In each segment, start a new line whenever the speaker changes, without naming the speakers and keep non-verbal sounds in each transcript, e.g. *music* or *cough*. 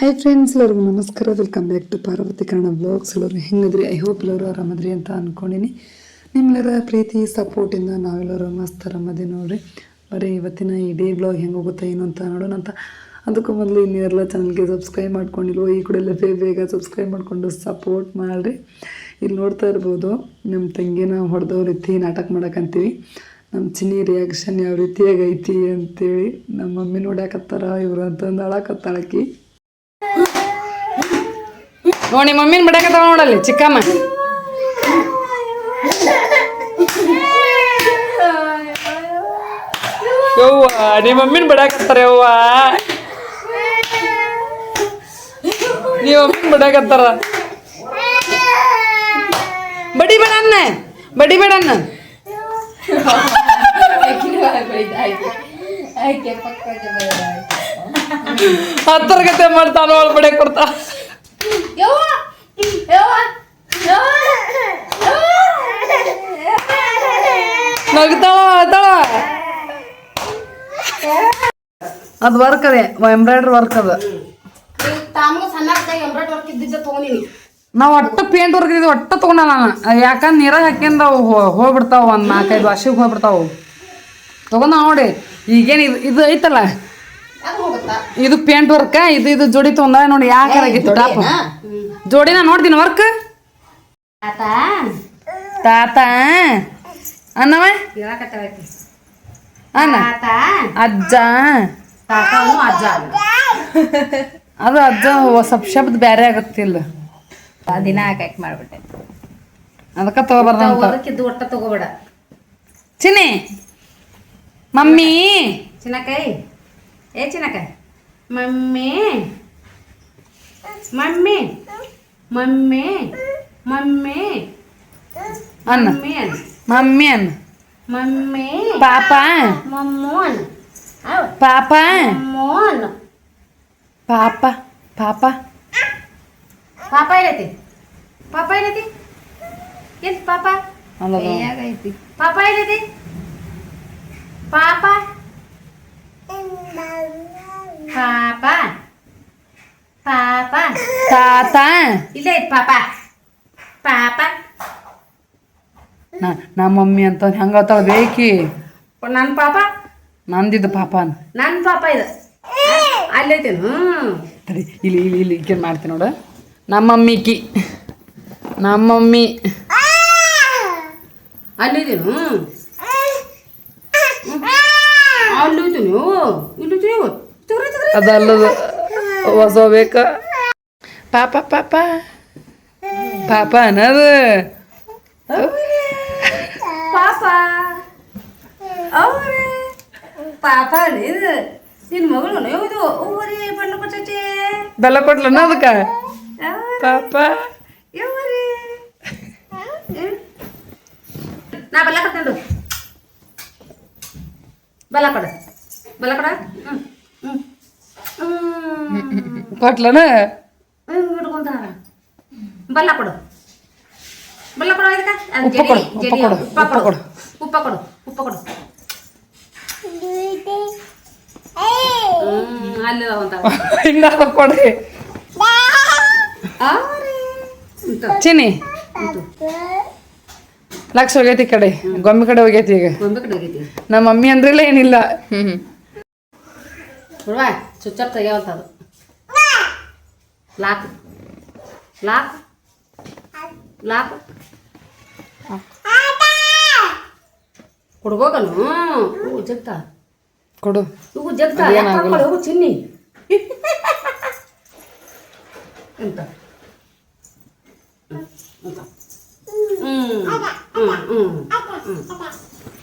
Hi friends ಎಲ್ಲರಿಗೂ ನಮಸ್ಕಾರ. Welcome back to Parvathi Kannada blogs ಎಲ್ಲರೂ ಹೆಂಗದ್ರಿ? ಐ ಹೋಪ್ ಎಲ್ಲರೂ ಆರಾಮದ್ರಿ ಅಂತ ಅಂದ್ಕೊಂಡಿನಿ ನಿಮ್ಮೆಲ್ಲರ ಪ್ರೀತಿ ಸಪೋರ್ಟಿಂದ ನಾವೆಲ್ಲರೂ ಮಸ್ತ್ ಆರಾಮದಿ ನೋಡ್ರಿ. ಬರೀ ಇವತ್ತಿನ ಇಡೀ ಬ್ಲಾಗ್ ಹೆಂಗೆ ಹೋಗುತ್ತೆ, ಏನು ಅಂತ ನೋಡೋಣ ಅಂತ. ಅದಕ್ಕೂ ಮೊದಲು ಇನ್ನೆಲ್ಲ ಚಾನಲ್ಗೆ ಸಬ್ಸ್ಕ್ರೈಬ್ ಮಾಡ್ಕೊಂಡಿಲ್ವೋ, ಈ ಕೂಡಲೇ ಬೇಗ ಬೇಗ ಸಬ್ಸ್ಕ್ರೈಬ್ ಮಾಡಿಕೊಂಡು ಸಪೋರ್ಟ್ ಮಾಡಿರಿ. ಇಲ್ಲಿ ನೋಡ್ತಾ ಇರ್ಬೋದು ನಮ್ಮ ತಂಗಿನ ಹೊಡೆದವ್ರ ರೀತಿ ನಾಟಕ ಮಾಡಕ್ಕಂತೀವಿ ನಮ್ಮ ಚಿನ್ನಿ ರಿಯಾಕ್ಷನ್ ಯಾವ ರೀತಿಯಾಗೈತಿ ಅಂತೇಳಿ ನಮ್ಮ ಮಮ್ಮಿ ನೋಡ್ಯಾಕತ್ತಾರ, ಇವ್ರು ಅಂತಂದು ಅಳಕತ್ತಾಳಕಿ.
ನೋಡಿ ಮಮ್ಮಿನ ಬಿಡಕತ್ತವ ನೋಡಲ್ಲಿ ಚಿಕ್ಕಮ್ಮ. ಯವ್ವ, ನಿಮ್ಮ ಮಮ್ಮಿನ ಬಿಡಕತ್ತಾರ ಯವ್ವ. ನೀ ಮಮ್ಮಿನ ಬಿಡಕತ್ತಾರ ಬಡಿ ಬೇಡ ಅನ್ನ, ಬಡಿ ಬೇಡ ಅನ್ನ. ಹತ್ತರ ಗತೆ ಮಾಡ್ತಾನ ಬಡೆ ಕೊಡ್ತಾ. ನಗ್ತಾಳ ಅಳ್ತಾಳ ಅದು ವರ್ಕ್ ಅದೇ. ಎಂಬ್ರಾಯ್ಡ್ರಿ ವರ್ಕ್ ಅದ ನಾವ್ ಒಟ್ಟು ಪೇಂಟ್ ವರ್ಕ್ ಇದ್ವಿ ಒಟ್ಟು ತಗೊಂಡ ನಾನು. ಯಾಕಂದ್ರೆ ನೀರಾಗ ಹಾಕ್ಯಂದ ಹೋಗ್ಬಿಡ್ತಾವ ಒಂದು ನಾಲ್ಕೈದು ವಾಶಿಗೆ ಹೋಗ್ಬಿಡ್ತಾವ ತಗೊಂಡ ನೋಡಿ ಈಗೇನು ಇದು ಇದು ಐತಲ್ಲ? ಇದು ಪೇಂಟ್ ವರ್ಕ್ ಇದು ಇದು ಜೋಡಿ ತೊಂದ ನೋಡಿ ಯಾಕಾಗಿತ್ತು ಟಾಪ್? ಜೋಡಿನ ನೋಡ್ತೀನಿ ವರ್ಕ್ ತಾತ ಅನ್ನವ ಅನ್ನ ಅಜ್ಜ.
ಅಜ್ಜ
ಅದು ಅಜ್ಜ ಸ್ವಲ್ಪ ಶಬ್ದ ಬೇರೆ ಆಗತ್ತಿಲ್ಲ
ದಿನ ಹಾಕಿ ಮಾಡ್ಬಿಟ್ಟೆ.
ಅದಕ್ಕೆ ತಗೋಬಾರ್ದು
ಒಟ್ಟ ತಗೋಬೇಡ.
ಚಿನ್ನಿ ಮಮ್ಮಿ.
ಚಿನ್ನಕಾಯಿ? ಏ ಚಿನ್ನಕ್ಕ? ಮಮ್ಮಿ. ಮಮ್ಮಿ. ಮಮ್ಮಿ. ಮಮ್ಮಿ.
ಅನ್ನ.
ಮಮ್ಮಿ ಅನ್
ಮಮ್ಮಿ ಅನ್ನ.
ಮಮ್ಮಿ.
ಪಾಪ.
ಮಮ್ಮೋನ್
ಪಾಪ.
ಮಮ್ಮೋನ್
ಪಾಪ. ಪಾಪ.
ಪಾಪ ಇರತಿ ಪಾಪ ಇರತಿ ಏನ್ ಪಾಪ? ಐತಿ ಪಾಪ ಇರತಿ ಪಾಪ. ಪಾಪ ಪಾಪ
ತಾತ
ಇಲ್ಲೇ ಐತಿ ಪಾಪ. ಪಾಪ
ನಾ ನಮ್ಮ ಮಮ್ಮಿ ಅಂತ ಹೆಂಗತ್ತಾಳ ಬೇಕಿ?
ನನ್ನ ಪಾಪ?
ನಂದಿದ್ದು ಪಾಪ ಅಂತ
ನನ್ನ ಪಾಪ ಇದು. ಅಲ್ಲೈತಿ ಹ್ಞೂ
ತಡಿ ಇಲ್ಲಿ ಇಲ್ಲಿ ಇಲ್ಲಿ ಈಕೆ ಮಾಡ್ತೀನಿ ನೋಡು. ನಮ್ಮ ಮಮ್ಮಿಕಿ ನಮ್ಮ ಮಮ್ಮಿ.
ಅಲ್ಲೈತಿ ಹ್ಞೂ ಅಲ್ಲೈತಿ ನೀವು ಇಲ್ಲೈತಿ ನೀವು ತಗ್ರಿ ತಗ್ರಿ
ಅದಲ್ಲದು ಹೊಸ ಬೇಕ. ಪಾಪ ಪಾಪ ಪಾಪ ಅನ್ನೋದು.
ಪಾಪ ಅವ್ರೆ. ಪಾಪ ಇದು. ನಿನ್ನ ಮಗಳು ಇದು ಊರಿ ಬಣ್ಣ
ಬೆಲ್ಲ ಕೊಟ್ಲನ ಅದಕ್ಕ? ಪಾಪ
ಯವ್ವರಿ ನಾ ಬಲ್ಲ ಕೊಡ್ತೇನೆ ಬಲ್ಲ ಕೊಡ. ಕೊಡ. ಹ್ಞೂ
ಕೊಟ್ಲನ
ಬಲ್ಲ ಕೊಡು. ಬಲ್ಲ ಕೊಡು ಇದಕ್ಕೆ. ಅದು
ಉಪ್ಪು ಕೊಡು, ಉಪ್ಪು ಕೊಡು,
ಉಪ್ಪ ಕೊಡು. ಉಪ್ಪ ಕೊಡು ಉಪ್ಪ ಕೊಡು. ಅಲ್ಲಿ ಅದಾವಂತಾವ.
ಕೊಡ್ರಿ. ಲಕ್ಷ ಹೋಗೈತಿ ಕಡೆ. ಗೊಂಬೆ ಕಡೆ ಹೋಗೈತಿ ಈಗ. ನಮ್ಮ ಮಮ್ಮಿ ಅಂದ್ರಿಲ್ಲ ಏನಿಲ್ಲ. ಹ್ಮ್.
ನೋಡುವ ಚುಚ್ಚಪ್ ತೆಗಿಯವಲ್ತದು ಲಾಕ್ ಲಾಕ್ ಲಾಕ್ ಕೊಡ್ಬೋಕನು ಹೂ ಜಗ್ತಾ
ಕೊಡು
ಇವು ಜಗ್ತಾ
ಅದೇನಾಗಲ್ಲ.
ಹೋಗು ಚಿನ್ನಿ ಎಂತ ಎಂತ ಹ್ಮ್ ಹ್ಮ್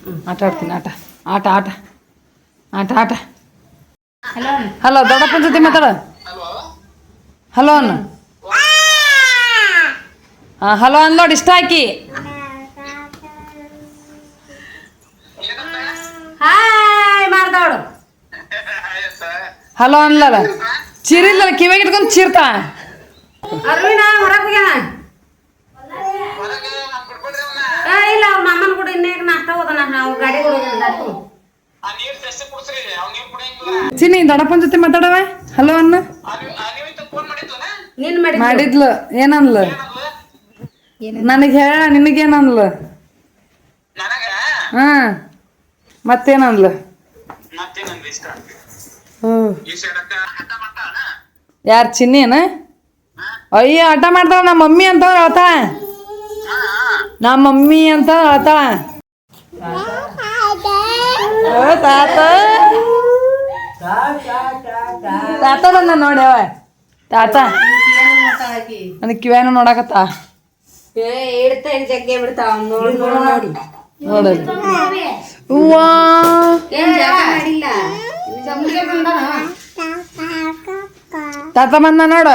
ಹ್ಮ್
ಆಟ ಆಡ್ತೀನಿ ಆಟ ಆಟ ಆಟ ಆಟ ಆಟ
ಹಲೋ
ಹಲೋ ದೊಡ್ಡಪ್ಪನ ಜೊತೆ ಮಾತಾಡ. ಹಲೋ ಅನ್ನ ಹಾಂ ಹಲೋ ಅನ್ಲೋಡ್ ಇಷ್ಟ ಹಾಕಿ.
ಹಾಯ್ ಮಾಡ್ದವಳು
ಹಲೋ ಅನ್ಲಲ್ಲ ಚಿರಿಲ್ಲ ಕಿವಿಗೆ ಇಟ್ಕೊಂಡು ಚೀರ್ತಾ.
ಅರುಣಾ ಹೊರಗೆ ಹೋಗ್ಯಾನ? ಇಲ್ಲ ಅವ್ರ ಮಾಮನ ಕೂಡ ಇನ್ನೇ ನಾಷ್ಟ ಹೋದ ನಾವು ಗಾಡಿ ಕೂಡ
ಚಿನ್ನಿ ದೊಡ್ಡಪ್ಪನ ಜೊತೆ ಮಾತಾಡವ? ಹಲೋ ಅನ್ನ ಮಾಡಿದ್ಲ. ಏನನ್ಲ? ನನಗೆ ಹೇಳ ನಿನಗೇನನ್ಲ?
ನನಗ?
ಹಾ. ಮತ್ತೇನನ್ಲ? ಯಾರು ಚಿನ್ನಿನ? ಅಯ್ಯ ಆಟ ಮಾಡ್ತಾಳ ನಮ್ಮ ಮಮ್ಮಿ ಅಂತ ಆತ. ನಮ್ಮ ಮಮ್ಮಿ ಅಂತ ಓ, ತಾತ ತಾತ ಬಂದ ನೋಡಿ ಅವ ತಾತ ನನಗೆ ಕಿವ್ಯಾನ ನೋಡಕತ್ತ
ಏ ಇಡ್ತಾ ಜಗ್ಗೆ ಬಿಡ್ತಾವ ನೋಡ್ ನೋಡ್ ನೋಡಿ
ನೋಡಲ್ ಹೂವಾ
ಏನ್ ಜಾಗ ಮಾಡಿಲ್ಲ ಚಮ್ಗೆ ಬಂದಾನ
ತಾತ ಬಂದ ನೋಡ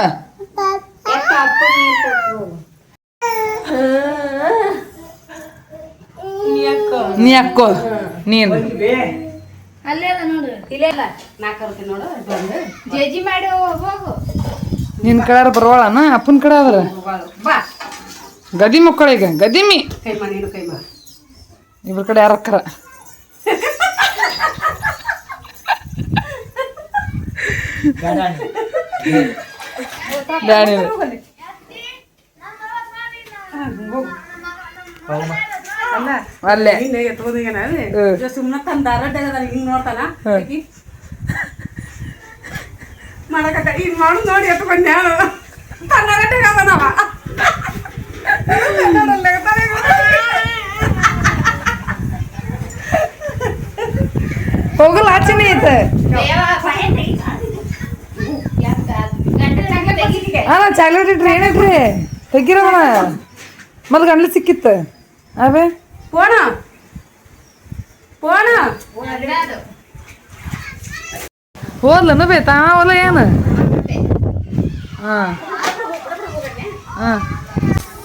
ಎಷ್ಟ ಅಪ್ಪ ನೀರ್ ಕೊಟ್ರು
ನೀ ಅಕ್ಕೋ ನೀನು?
ಅಲ್ಲೇ ಅದ ನೋಡು ಇಲ್ಲೇ ಇಲ್ಲ ನಾ ಕರ್ತೀನಿ ನೋಡು ಬಂದು. ಜೇಜಿ ಮಾಡಿ ಹೋಗು
ನಿನ್ ಕಡೆ ಬರ್ವಾಳನ? ಅಪ್ಪನ ಕಡೆ ಅದ್ರ
ಬಾ.
ಗದಿ ಮಕ್ಕಳ ಈಗ ಗದಿಮಿ.
ಕೈ ಮಾ ನೀನು
ಇಬ್ರ ಕಡೆ ಯಾರ ಅಕ್ಕರ? ಡ್ಯಾಡಿ ಅಲ್ಲೇ.
ಸುಮ್ಮನೆ ತಂದ ಹಿಂಗ್ ನೋಡ್ತಾನ? ಮಾಡಕತ್ತ ಹಿಂಗ್ ಮಾಡು ನೋಡಿ ಎತ್ತು ಬಂದ ತನ್ನ ಗಟ್ಟೆಗೆ ಅದನವ.
ಹೋಗಲ್ಲ ಆಚೆನೇ ಐತೆ ಹಾ ಚಾಕ್ಲೇಟ್ ಇಟ್ರಿ ಏನಿಟ್ರಿ ತೆಗಿರವಣ ಮತ್ತೆ ಗಂಡ್ಲಿ ಸಿಕ್ಕಿತ್ತು. ಅವೇ
ಫೋನ ಫೋನ
ಹೋದ್ಲನ ಬೇ ತಾ ಹೋಲ ಏನು? ಹಾಂ. ಹಾಂ.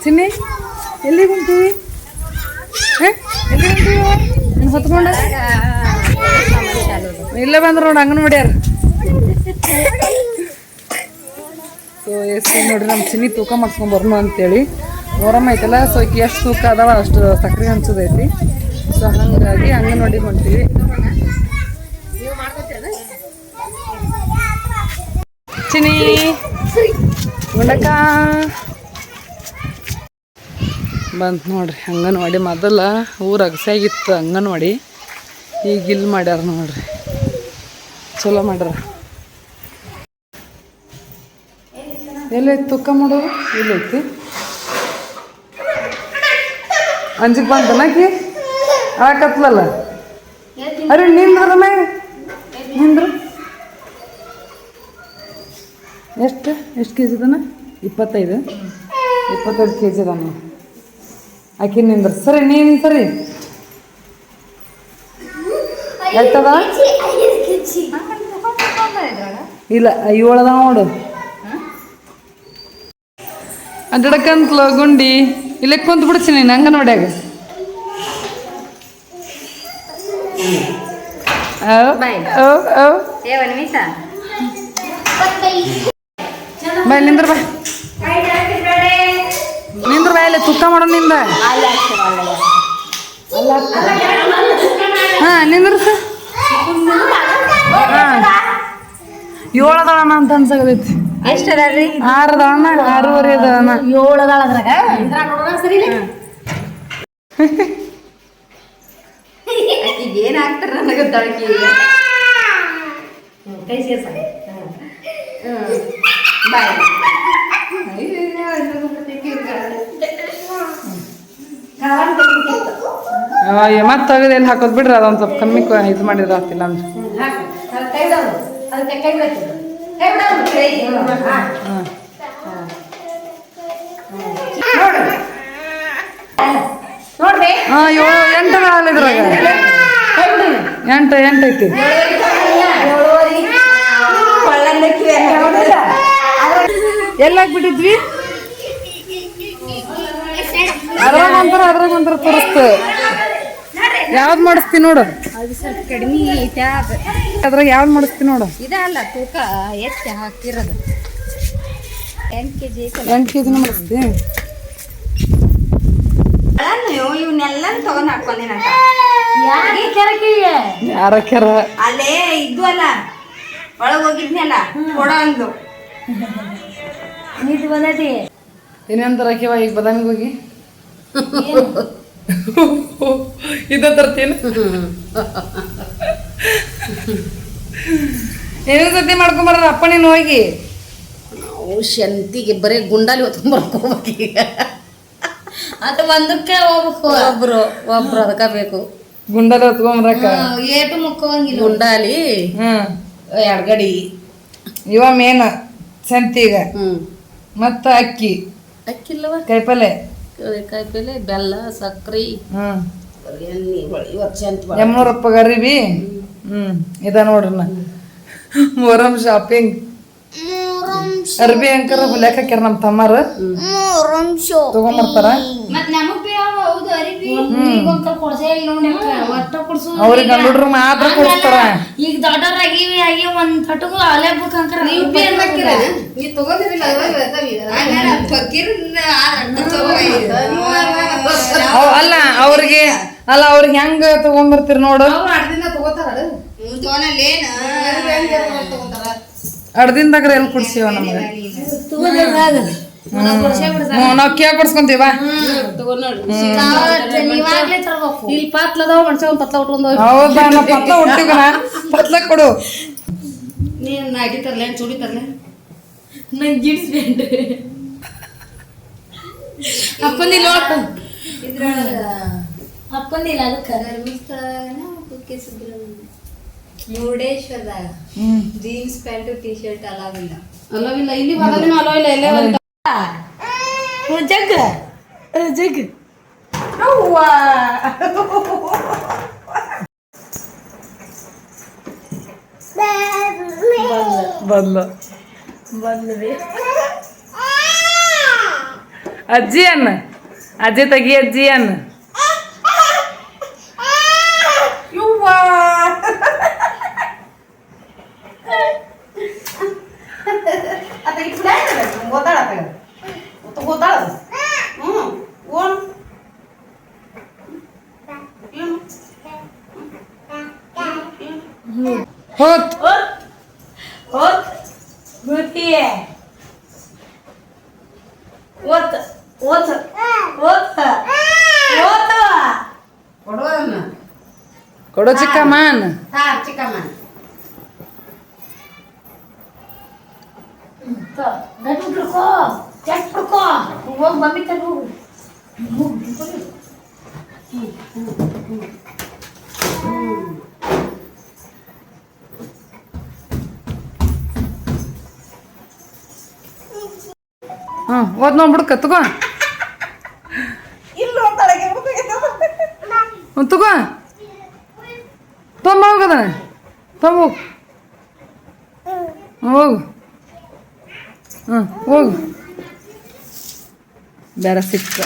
ಚಿನ್ನಿ, ಎಲ್ಲಿಗೆ ಹೊಂಟೀವಿ? ಹ? ಎಲ್ಲಿಗೆ ಹೊಂಟೀವಿ? ಹೊತ್ಕೊಂಡ? ಇಲ್ಲೇ ಬಂದ್ರು ನೋಡಿ ಅಂಗನವಾಡಿಯಾರ ಸೊ ಎಸ್ ನೋಡ್ರಿ ನಮ್ಮ ಚಿನ್ನಿ ತೂಕ ಮಾಡ್ಸ್ಕೊಂಡ್ ಬರ್ನು ಅಂತೇಳಿ. ಮೊರಮ್ಮ ಐತಲ್ಲ ಸೊ ಈಕೆ ಎಷ್ಟು ತೂಕ ಅದಾವ ಅಷ್ಟು ಸಕ್ಕರೆ ಹಂಚೋದೈತಿ. ಸೊ ಹಂಗಾಗಿ ಅಂಗನವಾಡಿ ಹೊಂಟೀವಿ. ಚಿನಿ ಗುಂಡಕ್ಕ. ಬಂತು ನೋಡ್ರಿ, ಅಂಗನವಾಡಿ ಮೊದಲ ಊರ ಅಗಸಾಗಿತ್ತು ಅಂಗನವಾಡಿ. ಈಗ ಇಲ್ಲಿ ಮಾಡ್ಯಾರ ನೋಡ್ರಿ. ಚಲೋ ಮಾಡ್ಯಾರ. ಎಲ್ಲೈತಿ ತುಕ್ಕ ಮಾಡೋರು? ಇಲ್ಲೈತಿ. ಅಂಜಿಕ್ ಬಂತನಾಕಿ ಆಕತ್ಲಲ್ಲ? ಅರೆ ನಿಂದ್ರ ನಿಂದ್ರು. ಎಷ್ಟು? ಎಷ್ಟು ಕೆ ಜಿ ಅದಾನ? ಇಪ್ಪತ್ತೈದು. ಇಪ್ಪತ್ತೈದು ಕೆ ಜಿ ಇದಾನ ಆಕಿ ನಿಂದ್ರ. ಸರಿ ನೀನು ಸರಿ. ಎಷ್ಟದ? ಇಲ್ಲ, ಏಳು ಅದಾವ ನೋಡು. ಅಡ್ಡಕ್ಕಂತಲ ಗುಂಡಿ. ಇಲ್ಲೇ ಕುಂತ ಬಿಡ್ತೀನಿ ನೀನು
ಹಂಗೆ
ನೋಡ್ಯಾಗ ಬಾಯ್ ನಿಂದ್ರ ಬಾ. ನಿಂದ್ರ ಬಾ ಇಲ್ಲಿ ತುಕ್ಕ ಮಾಡೋ ನಿಂದ. ಹಾ ನಿಂದ್ರ ಹಾ. ಏಳದಣ ಅಂತ ಅನ್ಸಾಗತೈತಿ
ಎಷ್ಟ
ಆರು ಆರೂವರೆ
ಏಳು ಅದಾಳ ಅದ್ರಾಗ? ಇದ್ರಾಗ ನೋಡೋಣ ಸರಿ ಆಕಿಗೆ ಏನ್ ಆಗ್ತಾರ ನನಗೆ ತಳಕಿ ಈಗ? ಹ್ಮ್, ಕೈ ಸೇರ್ಸ ಬಾಯ್.
ಮತ್ತೆ ತೆಗೆದು ಎಲ್ಲಿ ಹಾಕೋದು ಬಿಡ್ರಿ ಅದೊಂದು ಸ್ವಲ್ಪ ಕಮ್ಮಿ ಕ- ಇದು ಮಾಡಿದ್ರೆ ಆಗ್ತಿಲ್ಲ ಅಂದ್ರೆ.
ಕೈ ಬಿಡೋದು ಅದಕ್ಕೆ ಕೈ ಬಿಡಕ್ಕೆ ಕೈ ಬಿಡೋದು ಕೈ ಹಾ
ಹಾಂ
ನೋಡು ನೋಡ್ರಿ.
ಹಾಂ ಏಳು ಎಂಟು ಅದಾವಲ್ಲ ಇದ್ರಾಗ.
ಕೈ ಬಿಡು
ಎಂಟು ಎಂಟು ಐತಿ.
ಏಳುವರೆ ಕೊಳ್ಳಂದಕ್ಕಿ
ಎಲ್ಲ ಬಿಟ್ಟಿದ್ವಿ? ಅದ್ರಾಗ ಒಂಥರ ಅದ್ರಾಗ ಒಂಥರ ತೋರಿಸ್ತು. ಯಾವ್ದು ಮಾಡಿಸ್ತೀನಿ ನೋಡು.
ಅದು ಸ್ವಲ್ಪ ಕಡಿಮೆ ಐತೆ ಅದು.
ಅದ್ರಾಗ ಯಾವ್ದು ಮಾಡಿಸ್ತೀನಿ ನೋಡು.
ಇದಲ್ಲ ತೂಕ ಎತ್ತಿ ಹಾಕಿರೋದು. ಎಂಟು ಕೆ ಜಿ
ಎಂಟು ಕೆ ಜಿನ ಮಾಡಿಸ್ತಿ
ನೀವು ಇವನ್ನೆಲ್ಲ ತಗೊಂಡ್ ಹಾಕೊಂಡಿನ
ಯಾರ ಕೆರ
ಅಲ್ಲೇ ಇದ್ದು ಅಲ್ಲ. ಒಳಗೆ ಹೋಗಿದ್ನಲ್ಲ ಕೊಡ ಅಂದ್ಲು.
ನಿಂತು ಬಂದೈತಿ.
ಇನ್ನೇನು ಹಾಕಿವ ಈಗ ಬದಾಮಿಗೆ ಹೋಗಿ? *laughs* ಇದ ತರ್ತೀನಿ. *laughs* ಏನೇನು ಸತಿ ಮಾಡ್ಕೊಂಬರ ಅಪ್ಪ ನೀನು ಹೋಗಿ?
ನಾವು ಶಂತಿಗೆ ಬರೀ ಗುಂಡಾಲಿ ಹೊತ್ಕೊಂಡ್ ಬರ್ಕೋಬೇಕು ಈಗ.
ಅದು ಒಂದಕ್ಕೆ ಹೋಗ್ಬೇಕು.
ಒಬ್ರು ಒಬ್ರು ಅದಕ್ಕ ಬೇಕು.
ಗುಂಡಾಲಿ ಹೊತ್ಕೊಂಬರಕ್ಕ?
ಏಟು ಮುಕ್ಕೋಂಗಿಲ್ಲ
ಗುಂಡಾಲಿ?
ಹ್ಮ್
ಎಡ್ಗಡಿ
ಇವ ಮೇನ ಸಂತಿಗ
ಹ್ಮ್.
ಮತ್ತ ಅಕ್ಕಿ.
ಅಕ್ಕಿಲ್ಲವ?
ಕಾಯಿಪಲ್ಲೆ
ಕಾಯಿಪಲ್ಲೆ ಬೆಲ್ಲ ಸಕ್ರಿ.
ಹ್ಮ್. ಎಮ್ನೂರಪ್ಪ ಗರಿಬಿ? ಹ್ಮ್ ಇದ ನೋಡ್ರಿ ನಾ. ಮೊರಂ ಶಾಪಿಂಗ್ ಅರ್ಬಿ ಅಂಕರ ಹೊಲ್ಯಾಕ ಹಾಕ್ಯಾರ ನಮ್ಮ ತಮ್ಮಾರ. ತಗೊಂಬರ್ತಾರ?
ಈಗ ಒಂದ್ ಕೊಡ್ಸೇ ಇಲ್ಲ ನೋಡಿ ಒಟ್ಟ ಕೊಡ್ಸು
ಅವ್ರಿಗೆ ಗಂಡುಡ್ರು ಮಾತ್ರ ಕೊಡಿಸ್ತಾರ.
ಈಗ ದೊಡ್ಡವ್ರಾಗಿವಿ ಆಗಿ ಒಂದ್ ತಟಗು ಅಲೆ ಬುಕ್ ಅಂಕರ
ನೀವು ಮಾಡ್ತೀರ?
ಅಲ್ಲ. ಅವ್ರಿಗೆ ಅಲ್ಲ ಅವ್ರಿಗೆ ಹೆಂಗ ತಗೊಂಡ್ಬರ್ತೀರಿ ನೋಡು. ಅಡ್ದಿಂದಾಗ ಎಲ್ಲಿ ಕೊಡ್ಸೀವ ನಮ್ಗೆ? ನಾವ್ ಕೇಳ ಕೊಡ್ಸ್ಕೊಂತೀವ
ನೀವಾಗ್ಲೇ ತರ್ಬೇಕು
ಇಲ್ಲಿ ಪಾತ್ಲದವ ಮನುಷ್ಯ ಒಂದು ಪತ್ಲ ಉಟ್ಕೊಂಡು
ಹೌದಾ ನಾ ಪತ್ಲ ಹುಟ್ಟಿಗನ ಪತ್ಲ ಕೊಡು
ನೀನು ನಾಟಿ ತರ್ಲೆ ಚೂಡಿ ತರ್ಲೆ
ನಂಗೆ ಜೀನ್ಸ್ ಪ್ಯಾಂಟ್
ಅಪ್ಪಂದಿಲ್ಲ ನೋಡ್ಕೊ
ಹಾಕೊಂಡಿಲ್ಲ ಅದಕ್ಕೆ
ಮುರುಡೇಶ್ವರದಾಗ
ಹ್ಮ್
ಜೀನ್ಸ್ ಪ್ಯಾಂಟು ಟಿ ಶರ್ಟ್ ಅಲಾವಿಲ್ಲ
ಅಲ್ಲವಿಲ್ಲ ಇಲ್ಲಿ ಬಂದಿನ ಅಲ್ಲವಿಲ್ಲ ಎಲ್ಲೇ ಒಂದು
ಜಗ್ ಜಗ್
ಬಂದ್ಲು ಅಜ್ಜಿ ಅನ್ನ ಅಜ್ಜಿ ತೆಗಿ ಅಜ್ಜಿ ಅನ್ನ
ಗೊತ್ತಿಯೇ ಓತ್ ಓತ್ ಓತ್ ಓತ್.
ಕೊಡೋಣ
ಕೊಡೋ ಚಿಕ್ಕಮ್ಮನ್.
ಹಾ ಚಿಕ್ಕಮ್ಮನ್.
ಗಟ್ಟಿ ಬಿಡ್ಕೋ ಹೋಗಿ ಮಮ್ಮಿ ತಗೋ
ಹ್ಮ್ ಓದ್ ನೋಡ್ಬಿಡ್ಕ ತಗೋ. ಹ್ಞೂ ತಗೋ. ತೊಂಬ ಹೋಗದ? ತೊಂಬ ಹೋಗು. ಹ್ಞೂ ಹೋಗು. ಹ್ಞೂ ಹೋಗು. ಬೇರೆ ಸಿಕ್ಕ.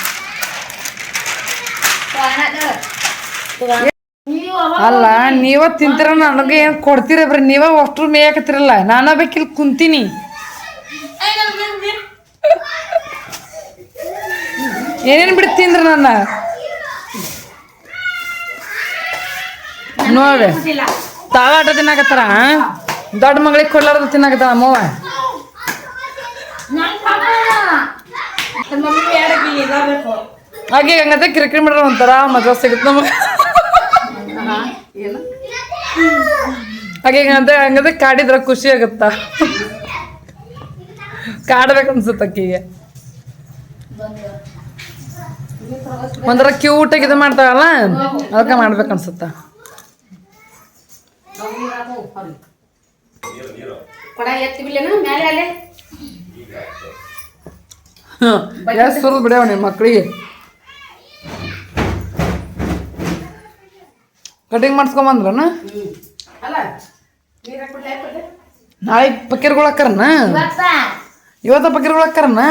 ಅಲ್ಲ ನೀವ ತಿಂತೀರ ನನಗೆ ಏನು ಕೊಡ್ತೀರ ಬರೀ? ನೀವ ಅಷ್ಟ್ರು ಮೇಯಕತ್ತಿರಲ್ಲ ನಾನು ಬೇಕಿಲ್ಲಿ ಕುಂತೀನಿ. ಏನೇನು ಬಿಟ್ಟು ತಿಂದ್ರೆ ನನ್ನ? ನೋಡ್ರಿ ತಾವ ಆಟ ತಿನ್ನಾಕತ್ತಾರ ದೊಡ್ಡ ಮಗಳಿಗೆ ಕೊಡ್ಲಾರ್ದು ತಿನ್ನಾಕತ್ತ ಅಮ್ಮವ್ವ ಹಾಗೆ ಹಂಗಂತ ಕಿರಿಕಿರಿ ಮಾಡ್ರ ಒಂಥರ, ಮಜಾ ಸಿಗುತ್ತೆ ನಮಗೆ. ಹಾಗೆ ಹಂಗಂತ ಹಂಗಂತ ಕಾಡಿದ್ರ ಖುಷಿ ಆಗುತ್ತ. ಕಾಡ್ಬೇಕನ್ಸುತ್ತ ಅಕ್ಕಿಗೆ ಒಂಥರ ಕ್ಯೂಟಾಗಿ ಇದು ಮಾಡ್ತಾವಲ್ಲ ಅದಕ್ಕೆ
ಮಾಡ್ಬೇಕು ಅನ್ಸುತ್ತ?
ಎಷ್ಟು ಸುರಿದು ಬಿಡ್ಯಾವ ನಿಮ್ಮ ಮಕ್ಕಳಿಗೆ ಕಟಿಂಗ್ ಮಾಡಿಸ್ಕೊಂಬಂದ್ರನ ನಾಳೆ ಪಕ್ಕೀರ್ಗಳು ಹಾಕರನ ಇವತ್ತ? ಪಕ್ಕೀರ್ಗಳು ಹಾಕರನ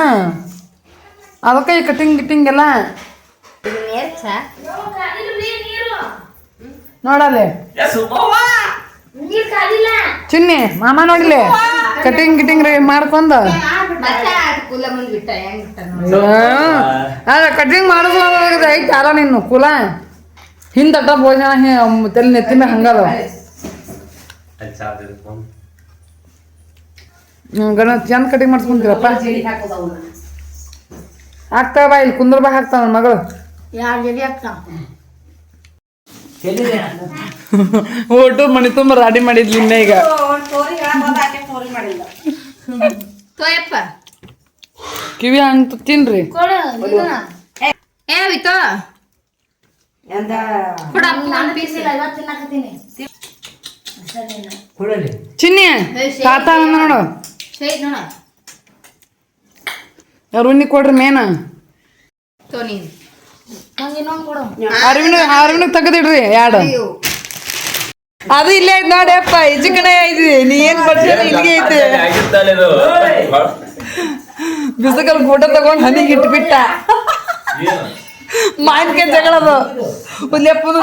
ಅದಕ್ಕೆ ಈ ಕಟಿಂಗ್ ಗಿಟಿಂಗ್ ಎಲ್ಲ ನೋಡಲ್ಲಿ ಚಿನ್ನಿ ಮಾಮ ನೋಡಿಲಿ. ಕಟಿಂಗ್ ಗಿಟಿಂಗ್ ರೀ ಮಾಡ್ಕೊಂಡು. ಅದ ಕಟಿಂಗ್ ಮಾಡೋದು ಐತೆ ಅಲ್ಲ ನೀನು ಕುಲ. ಹಿಂದಟ್ಟ ಭೋಜನ ತಲೆ ನೆತ್ತಿನ ಹಂಗದ ಗಣ ಚಂದ ಕಟಿಂಗ್ ಮಾಡಿಸ್ಕೊಂತೀರಪ್ಪ. ಹಾಕ್ತಾವ ಬಾ ಇಲ್ಲಿ ಕುಂದ್ರ ಬಾ ಹಾಕ್ತಾವ ನನ್ನ ಮಗಳು. ಊಟ *laughs* ಮಣಿ ತುಂಬ ರಾಡಿ ಮಾಡಿದ್ಲಿ ಈಗ. ಕಿವಿ ಹಣ್ಣು ತಿನ್ರಿ. ಚಿನ್ನಿ ತಾತ ನೋಡು. ರುಣ್ಣಿ ಕೊಡ್ರಿ ಮೇನ.
ತೋನಿ
ಅರವಿನ ಅರವಿನ ತೆಗೆದಿಡ್ರಿ ಯಾಡು? ಅದು ಇಲ್ಲೇ ಐತ್ ನೋಡಿ ಅಪ್ಪ ಕಡೆ ಐತಿ. ನೀ ಏನ್ ಬರ್ತೀರ ಇಲ್ಲಿಗೆ ಐತಿ. ಬಿಸಕಲ್ ಫೋಟೋ ತಗೊಂಡ್ ಹನಿಗೆ ಇಟ್ಬಿಟ್ಟ. ಮಾವಿನಕಾಯಿ ಜಗಳದು ಉಲ್ಲೆಪ್ಪದು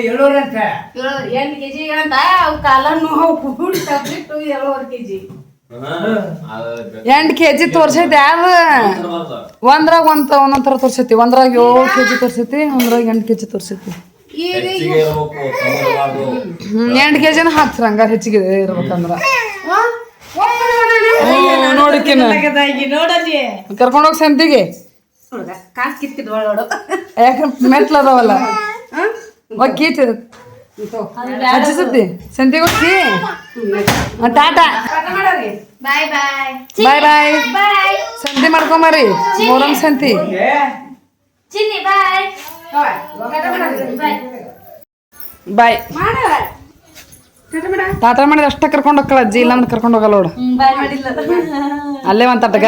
ಏಳುವರೆ
ಅಂತ ಏಳು ಎಂಟು ಕೆಜಿ ಅಂತ ಅವು ಕಾಲ ನೋವು ಕೂಡಿ ಸಬ್ಜೆಕ್ಟ್ ಏಳುವರೆ ಕೆಜಿ.
ಎಂಟ್ ಕೆಜಿ ತೋರ್ಸೈತಿ ಯಾವ ಒಂದ್ರಾಗ ಒಂದ್ ಒಂದೊಂದರ ತೋರ್ಸೈತಿ ಒಂದ್ರಾಗ ಏಳು ಕೆ ಜಿ ತೋರ್ಸೈತಿ ಒಂದ್ರಾಗ ಎಂಟ್ ಕೆಜಿ ತೋರ್ಸೈತಿ. ಎಂಟ್ ಕೆಜಿನ ಹಾಕ್ತಾರ ಹಂಗ ಹೆಚ್ಚಿಗೆ ಇರ್ಬೇಕಂದ್ರ. ನೋಡಿಕಿನ ಕರ್ಕೊಂಡೋಗಿ ಸಂತಿಗೆ. ಯಾಕಂದ್ರೆ ಮೆಟ್ಲದವಲ್ಲ ಒಕ್ಕೀತಿ ಹಚ್ಚಿಸತಿ ಸಂತಿಗೆ ಹೋಗಿ ಟಾಟಾ.
ಬಾಯ್ ಬಾಯ್.
ಸಂತಿ ಮಾಡ್ಕೊಂಬರ್ರಿ. ಮೋರಂ ಸಂತಿ.
ಬಾಯ್.
ಟಾಟಾ ಮಾಡಿದ್ರೆ ಅಷ್ಟ ಕರ್ಕೊಂಡು ಹೋಗಲ್ಲ ಅಜ್ಜಿ ಇಲ್ಲ ಅಂದ್ರೆ ಕರ್ಕೊಂಡು ಹೋಗಲ್ಲ ನೋಡು ಅಲ್ಲೇ ಒಂದ್ ತಟಕ.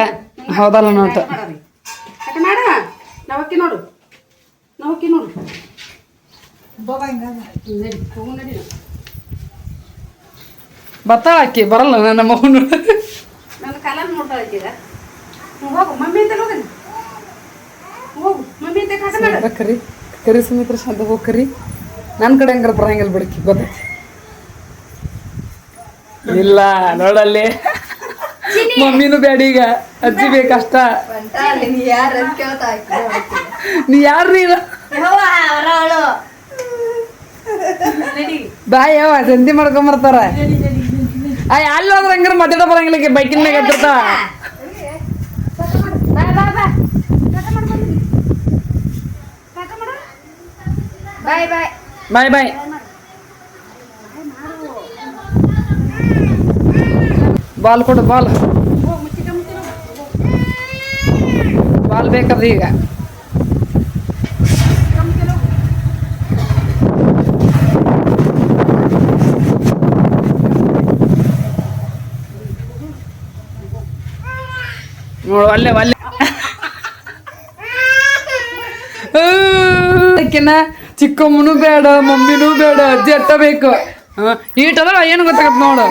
ಹೌದಲ್ಲ ನೋಟ.
ನೋಡು. ನೋಡು.
ಬರ್ತಾಳ ಅಕ್ಕಿ ಬರಲ್ಲ ನನ್ನ ಮಗನು
ನನ್ನ ಕಾಲ ನೋಡ್ತಾ ಇದ್ದೀರ? ಹೋಗು ಮಮ್ಮಿ ಅಂತ ಹೋಗಲಿ ಹೋಗು ಮಮ್ಮಿ ಅಂತ ಕಾಟ ಮಾಡು.
ಕರಿ ಕರಿ ಸುಮಿತ್ರ ಶಾಂತ ಹೋಗಿ ಕರಿ. ನನ್ನ ಕಡೆ ಹಂಗಾರ ಬರಂಗಿಲ್ಲ ಬಿಡಕಿ ಗೊತ್ತೈತಿ ಇಲ್ಲ ನೋಡಲ್ಲಿ. ಮಮ್ಮಿನೂ ಬೇಡ ಈಗ ಅಜ್ಜಿ ಬೇಕಷ್ಟ
ಯಾರು
ನೀ ಯಾರು ನೀನು?
ಅವರವಳು
ಬಾಯ್ ಯಾವ ಜಂದಿ ಮಾಡ್ಕೊಂಬರ್ತಾರ. ಅಲ್ಲಿ ಹೋದ್ರೆ ಹಂಗಾರ ಮಾತಾಡೋ ಬರಂಗಿಲ್ಲ ಬೈಕಿನ ಮ್ಯಾಗ
ಹತ್ತಿರ್ತ? Bye bye.
Bye bye. Ball ಕೊಡು ಬಾಲ್. ಬಾಲ್ ಬೇಕದ ಈಗ. ನೋಡು ಅಲ್ಲೇ ಅಲ್ಲೇ. ಅದಕ್ಕಿನ್ನ ಚಿಕ್ಕಮ್ಮನೂ ಬೇಡ ಮಮ್ಮಿನೂ ಬೇಡ ಅಜ್ಜಿ ಅಟ್ಟ ಬೇಕು. ಹಾ, ಈಟದ ಏನು ಗೊತ್ತಾಗತ್ ನೋಡು.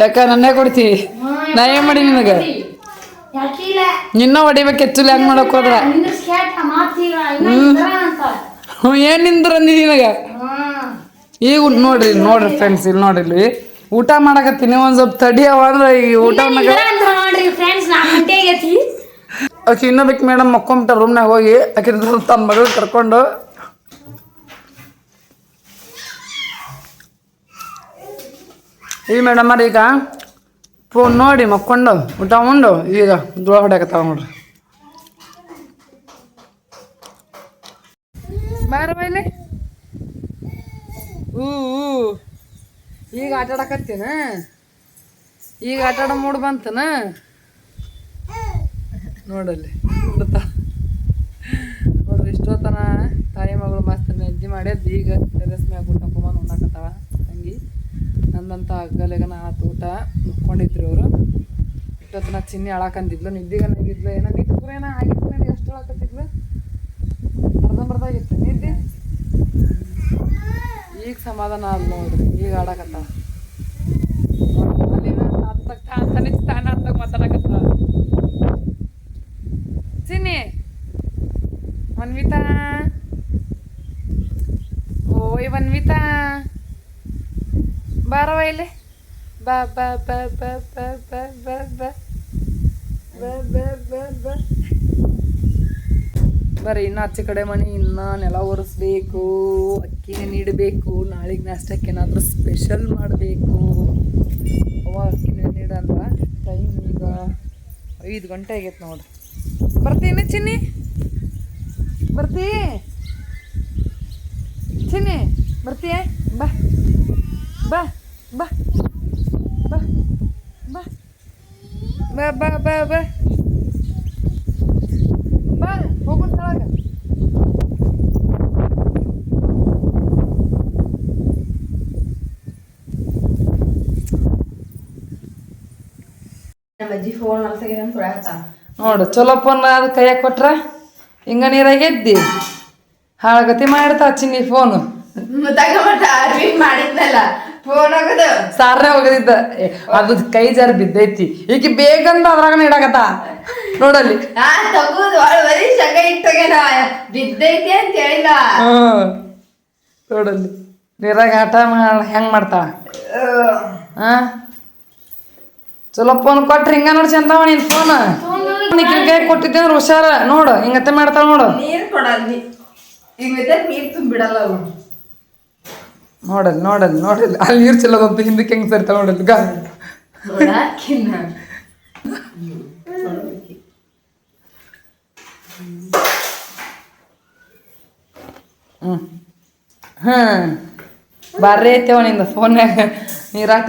ಯಾಕ ನನ್ನೇ ಕೊಡ್ತಿ? ನಾ ಏನು ಮಾಡಿ ನಿನಗೆ? ನಿನ್ನ ಹೊಡಿಬೇಕು ಹೆಚ್ಚುಲಿ ಹೆಂಗೆ ಮಾಡಕ್ ಹೋದ್ರ. ಹ್ಞೂ ಏನು ನಿಂದ್ರ ನಿನಗ? ಈಗ ನೋಡ್ರಿ ನೋಡ್ರಿ ಫ್ರೆಂಡ್ಸ್ ಇಲ್ಲಿ ನೋಡ್ರಿ ಇಲ್ಲಿ. ಊಟ ಮಾಡಕತ್ತೀನಿ ಒಂದ್ ಸ್ವಲ್ಪ ತಡಿಯವ ಅಂದ್ರೆ ಈ ಊಟ ಆಕೆ ಇನ್ನೊಬ್ಬಕ್ಕೆ ಮೇಡಮ್ ಮಕ್ಕೊಂಬಿಟ್ಟ ರೂಮ್ನಾಗ ಹೋಗಿ ಆಕೆ ತನ್ನ ಮಗಳು ಕರ್ಕೊಂಡು. ಈ ಮೇಡಮ್ ಈಗ ಫೋನ್ ನೋಡಿ ಮಕ್ಕೊಂಡು ಊಟ ಉಂಡು ಈಗ ಧೂಳ ಹೊಡ್ಯಾಕತ್ತಾವ ನೋಡ್ರಿ. ಬಾರ ಬೈಲೆ. ಊ. ಈಗ ಆಟ ಆಡಕತ್ತೀನ? ಈಗ ಆಟ ಆಡೋ ಮೂಡ್ ಬಂತನ? ನೋಡಲ್ಲಿ, ನೋಡ್ತಾ. ನೋಡ್ರಿ ಇಷ್ಟೊತ್ತನ ತಾಯಿ ಮಗಳು ಮಸ್ತ್ ನೆಜ್ಜಿ ಮಾಡ್ಯದ್. ಈಗ ಟೆರೆಸ್ ಮ್ಯಾಗ ಊಟ ಹಾಕೊಂಬಂದು ಉಣ್ಣಾಕತ್ತಾವ ತಂಗಿ. ನಂದಂತ ಅಗ್ಗಲೆಗನ ಆತು ಊಟ ಮುಕ್ಕೊಂಡಿದ್ರು ಅವರು ಇಷ್ಟೊತ್ತನ ಚಿನ್ನಿ ಅಳಕಂದಿದ್ಲು ನಿದ್ದಿಗೆ ಆಗಿದ್ಲು ಏನೋ ನಿದ್ದೆ ಏನೋ ಆಗಿತ್ತು ಎಷ್ಟು ಅಳಕತ್ತಿದ್ಲು. ಅರ್ಧಂಬರ್ಧ ಆಗಿತ್ತು. ನಿದ್ದೆ? ಈಗ ಸಮಾಧಾನ ಆದ್ ನೋಡ್ರಿ, ಈಗ ಆಡಕತ್ತಾವ ಅಲ್ಲಿ ಹತ್ತಕ್ಕೆ ತಾನೇ ತಾನ ಹತ್ತಕ್ಕೆ ಮಾತಾಡಕತ್ತಾವ ಚಿನ್ನಿ ವನ್ವಿತಾ. ಓಯ್, ವನ್ವಿತಾ. ಬಾರವ ಇಲ್ಲಿ. ಬಾ ಬಾ ಬಾ ಬಾ ಬಾ ಬಾ ಬಾ. ಬಾ ಬಾ ಬಾ ಬಾ. ಬಾ ಬರ್ರಿ ಇನ್ನು ಆಚೆ ಕಡೆ ಮನೆ ಇನ್ನು ನೆಲ ಒರೆಸ್ಬೇಕು. ಅಕ್ಕಿನ ನೀಡಬೇಕು ನಾಳೆಗೆ ನಾಷ್ಟಕ್ಕೆ ಏನಾದರೂ ಸ್ಪೆಷಲ್ ಮಾಡಬೇಕು. ಅವ ಅಕ್ಕಿನ ನೀಡಲ್ಲ ಟೈಮ್ ಈಗ ಐದು ಗಂಟೆ ಆಗೈತೆ ನೋಡ್ರಿ ಬರ್ತೀನಿ ಚಿನ್ನಿ. ಬರ್ತೀ. ಚಿನ್ನಿ, ಬರ್ತೀಯ? ಬಾ. ಬಾ ಬಾ. ಬಾ ಬಾ. ಬಾ ಬಾ ಬಾ ಬಾ.
ಅಜ್ಜಿ ಫೋನ್ ಅಂತ.
ನೋಡು ಚಲೋ ಫೋನ್ ಅದು ಕೈಯಾಗ ಕೊಟ್ರ ಹಿಂಗ ನೀರಾಗ ಎದ್ದಿ. ಹಾಳಗತಿ ಮಾಡ್ತಾ ಚಿನ್ನಿ ಫೋನು
ಮಾಡಿದ್ನಲ್ಲ. ಫೋನ್ ಹೋಗದ.
ಸಾರ್ನೇ ಹೋಗದಿದ್ದ. ಅದು ಕೈ ಜಾರಿ ಬಿದ್ದೈತಿ. ಈಗ ಬೇಗಂತ ಅದ್ರಾಗ ಇಡಾಕತ್ತ ನೋಡಲ್ಲಿ.
ಬಿದ್ದೈತಿ ಅಂತ ಹೇಳಿಲ್ಲ
ನೋಡಲ್ಲಿ. ನೀರಾಗ ಆಟ ಮಾಡ ಹೆಂಗ್ ಮಾಡ್ತಾಳ? ಹಾ ಚಲೋ ಫೋನ್ ಕೊಟ್ರಿ ಹಿಂಗ ನೋಡಿ ಚಂದವ ನಿನ್ ಫೋನ್ ಕೈ ಕೊಟ್ಟಿದ್ದೆ ಅಂದ್ರೆ ಹುಷಾರ. ನೋಡು ಹಿಂಗತ್ತೆ ಮಾಡ್ತಾಳ ನೋಡು.
ನೀರು ಕೊಡಲ್ಲ ಈಗ ನೀರು ತುಂಬಿಡಲ್ಲ ಅವು
ನೋಡಲ್ಲಿ ನೋಡಲ್ಲಿ ನೋಡಲ್ಲಿ ಅಲ್ಲಿ ನೀರು ಚೆಲ್ಲೋದಂತ ಹಿಂದಕ್ಕೆ ಹೆಂಗ್ ಸರ್ತಾಳ ನೋಡಲ್ಲಿ ಗಾ. ಹ್ಮ್. ಹ್ಮ್. ಬಾರಿ ಐತೆವ ನಿಂದ ಫೋನ್ಯಾಗ ನೀರಾಟ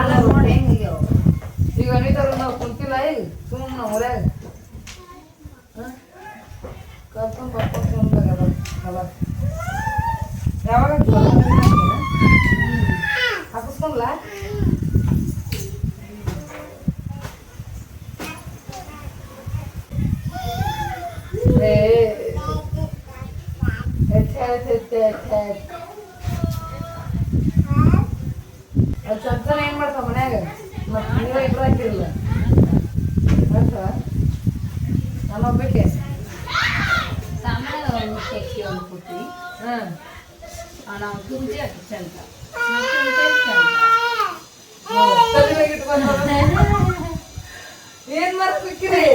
ಚೊಚ್ಚನ ಏನು ಮಾಡ್ತಾವ ಮನ್ಯಾಗ? ಮತ್ತು ನೀವು ಇಬ್ಬರು ಹಾಕಿರಲ್ಲ. ಬರ್ತಾವ ನಾನು ಒಬ್ಬಕ್ಕೆ.
ಸಾಮಾನ್ಯ ಒಂದು ಶಕ್ತಿ ಒಂದು ಕೊಡ್ತೀವಿ
ಹಾಂ.
ನಾವು ತುಂಬಿ ಹಾಕಿ ಚಂದ
ಏನ್ ಮಾಡ್ಬೇಕ್ರಿ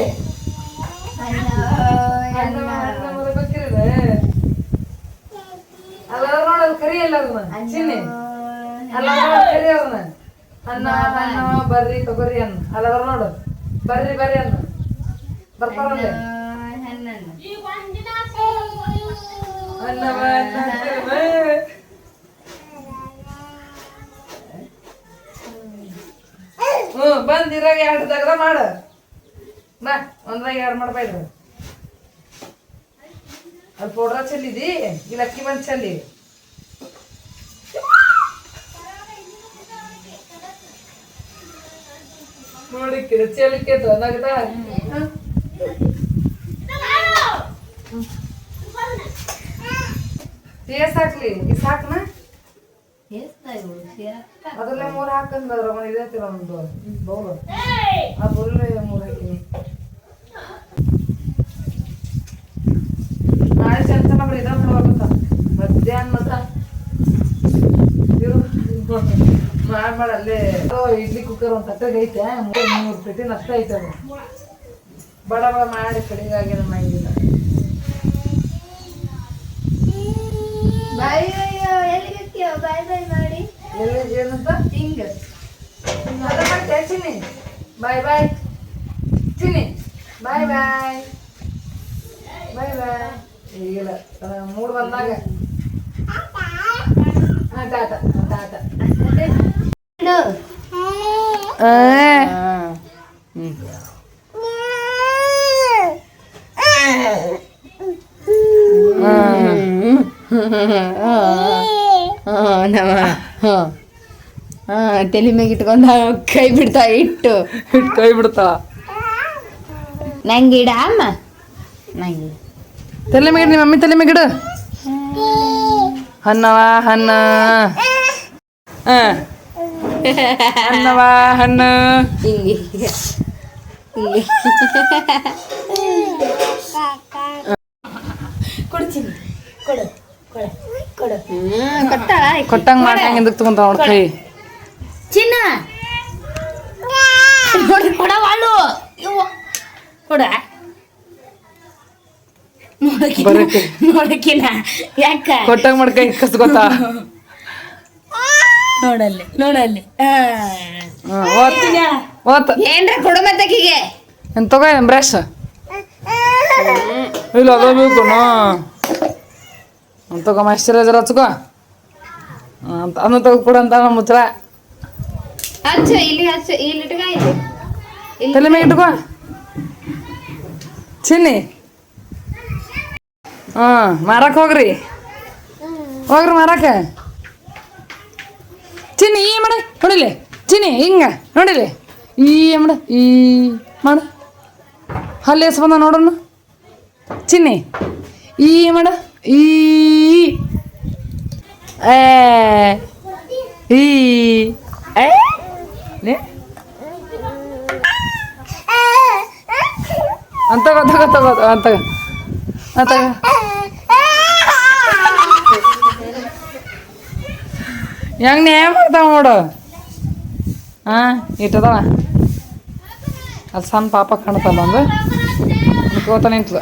ಅಲ್ಲ ನೋಡೋದು ಕರಿ ಎಲ್ಲ ಹಂಚಿನ ಅನ್ನ ಅನ್ನ ಬರ್ರಿ, ತಗೋರಿ ಅನ್ನ ಅಲ್ಲ ನೋಡು. ಬರ್ರಿ ಬರ್ರಿ ಅನ್ನ ಬರ್ತಾರಲ್ಲ. ಹ್ಮ್ ಬಂದ್ ಇರಾಗ ಎರಡು ತೆಗ್ದ ಮಾಡ. ಬಾ, ಒಂದ್ರಾಗ ಎರಡು ಮಾಡ್ಬೇಡ್ರಿ ಅಲ್ಲಿ ಪೌಡ್ರ ಚೆಲ್ಲಿದಿ? ಇಲ್ಲಿ, ಅಕ್ಕಿ ಬಂದು ಚೆಲ್ಲಿ. ನೋಡಿ ಕಿರುಚಲಿಕ್ಕೆ ತೊಂದಾಗದ ಟೇಸ್ ಹಾಕ್ಲಿ
ಇಸ್ ಹಾಕ್ನ
ಅದರಲ್ಲೇ ಮೂರು ಹಾಕಂದ್ರ ಮನೆ ಇದೈತಿ ನಮ್ದು ಬೌಲ್ ಆ ಬೌಲೇ ಮೂರು ಹಾಕಿನಿ ನಾಳೆ ಚಂದ ನಮ್ಮ ಇದಾಗ ಮಧ್ಯಾಹ್ನ ಇರು. ಮಾಡ್ಬೇಡ ಅಲ್ಲೇ. ಇಡ್ಲಿ ಕುಕ್ಕರ್ ಒಂದು ತಟ್ಟೆಗೆ ಐತೆ ಮೂರು ಮೂರು ನಷ್ಟ ಐತೆ ಬಡ ಬಡ ಮಾಡಿ ಕಡಿಗಾಗಿ ನಂಗಿಲ್ಲ
ಬಾಯ್ ಅಯ್ಯೋ ಎಲ್ಲಿಗೆ ಬಾಯ್ ಬಾಯ್ ಮಾಡಿ.
ಎಲ್ಲಿ ಏನಂತ?
ಹಿಂಗ.
ಚಿನ್ನಿ ಬಾಯ್ ಬಾಯ್. ಚಿನ್ನಿ ಬಾಯ್ ಬಾಯ್. ಬಾಯ್ ಬಾಯ್. ಈಗಿಲ್ಲ ಮೂರು ಬಂದಾಗ.
తాత తాత ತೆಲಿಮ್ಯಾಗ ಇಟ್ಕೊಂಡ ಕೈ ಬಿಡ್ತಾ ಇಟ್ಟು ಇಟ್ಟು
ಕೈ ಬಿಡ್ತಾ
ನಂಗಿಡ ಅಮ್ಮ ನಂಗಿಡ
ತಲೆ ಮೇಗಿಡ ನಿಮ್ಮ ಮಮ್ಮಿ ತಲೆ ಮೇಗಿಡ Hana wa hana. Eh. Hana
wa hana.
Ini. Ini. Kurcinya, kuda,
kuda, kuda. Hmm,
kota lah. Kota nggak ada yang
duduk tuh kota orang. Cina. Kuda,
kuda walu. Kuda.
ನೋಡಕಿನ ಯಾಕ?
ಕೊಟ್ಟಂಗೆ ಮಾಡಿ ಕೈ ಕಸ್ಕೊತ
ನೋಡಲ್ಲಿ ನೋಡಲ್ಲಿ. ಆ.
ಹ್ಞೂ ಓತ್. ಓತ್.
ಏನ್ರ ಕೊಡು ಮತ್ತಕಿಗೆ
ಏನು ತಗೋ ಬ್ರಷ್ ಇಲ್ಲ ಅದು ಬೇಕು ನಾ. ತಗೋ ಮಾಯ್ಶ್ಚರೈಸರ್ ಹಚ್ಕೋ. ಅಂತ ಅದನ್ನ ತಗೋ ಕೊಡು ಅಂತ ಮುಚ್ಚಳ
ಹಚ್ಚ ಇಲ್ಲಿ ಹಚ್ಚ ಇಲ್ಲಿ ಇಟ್ಕ ಇಲ್ಲಿ ಇಲ್ಲಿ.
ತಲೆ ಮೇಲೆ ಇಟ್ಕೋ. ಚಿನ್ನಿ. ಹಾಂ ಮಾರಕ್ಕೆ ಹೋಗ್ರಿ. ಹೋಗ್ರಿ ಮಾರಕ್ಕೆ ಚಿನ್ನಿ ಈ ಮಾಡ ನೋಡಿಲಿ? ಚಿನ್ನಿ ಹಿಂಗ ನೋಡಿಲಿ? ಈ ಮಾಡ ಈ ಮಾಡ ಹಲ್ಲು ಎಸ್ ಬಂದ ನೋಡೋಣ. ಚಿನ್ನಿ ಈ ಮಾಡ ಈ ಈ ಅಂತ ಗೊತ್ತಾಗ ಅಂತ ಹೆಂಗ್ ನ್ಯಾಯ ಮಾಡ್ತಾವ ನೋಡು. ಹಾಂ ಇಟ್ಟದವ ಅದು ಸಣ್ಣ ಪಾಪ ಕಾಣ್ತಲ್ಲ ಒಂದು ನಿಂತದ.